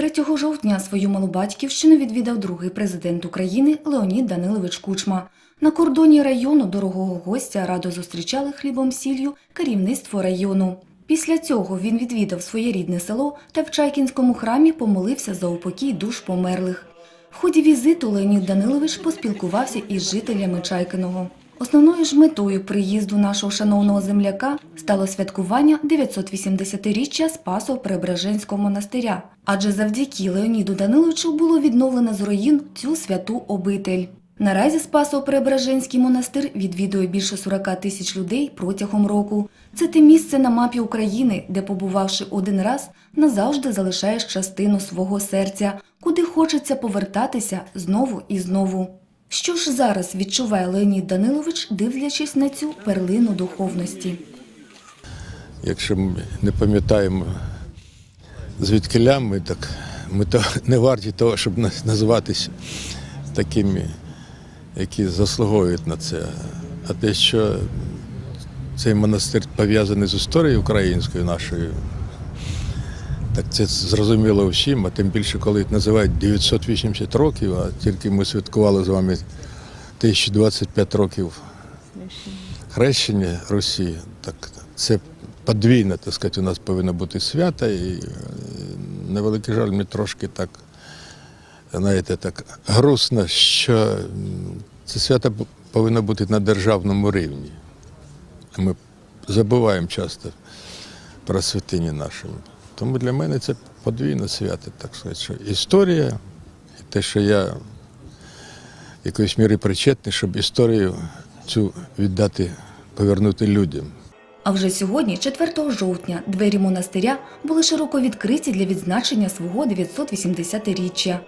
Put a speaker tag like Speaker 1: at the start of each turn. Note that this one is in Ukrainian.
Speaker 1: 3 жовтня свою малу батьківщину відвідав другий президент України Леонід Данилович Кучма. На кордоні району дорогого гостя радо зустрічали хлібом сіллю керівництво району. Після цього він відвідав своє рідне село та в Чайкінському храмі помолився за упокій душ померлих. В ході візиту Леонід Данилович поспілкувався із жителями Чайкиного. Основною ж метою приїзду нашого шановного земляка стало святкування 980-річчя Спасо Преображенського монастиря, адже завдяки Леоніду Даниловичу було відновлено з руїн цю святу обитель. Наразі Спасо Преображенський монастир відвідує більше 40 тисяч людей протягом року. Це те місце на мапі України, де, побувавши один раз, назавжди залишаєш частину свого серця, куди хочеться повертатися знову і знову. Що ж зараз відчуває Леонід Данилович, дивлячись на цю перлину духовності?
Speaker 2: Якщо ми не пам'ятаємо звідкиля ми, так ми то не варті того, щоб на- називатися такими, які заслуговують на це. А те, що цей монастир пов'язаний з історією українською нашою, так це зрозуміло всім, а тим більше, коли називають 980 років, а тільки ми святкували з вами 1025 років хрещення Русі, так це подвійне, так сказати, у нас повинно бути свято. І е, невеликий жаль, мені трошки так, знаєте, так грустно, що це свято повинно бути на державному рівні. Ми забуваємо часто про святині наші. Тому для мене це подвійне свято, так сказати, що історія, і те, що я якоїсь мірі причетний, щоб історію цю віддати, повернути людям.
Speaker 1: А вже сьогодні, 4 жовтня, двері монастиря були широко відкриті для відзначення свого 980-річчя.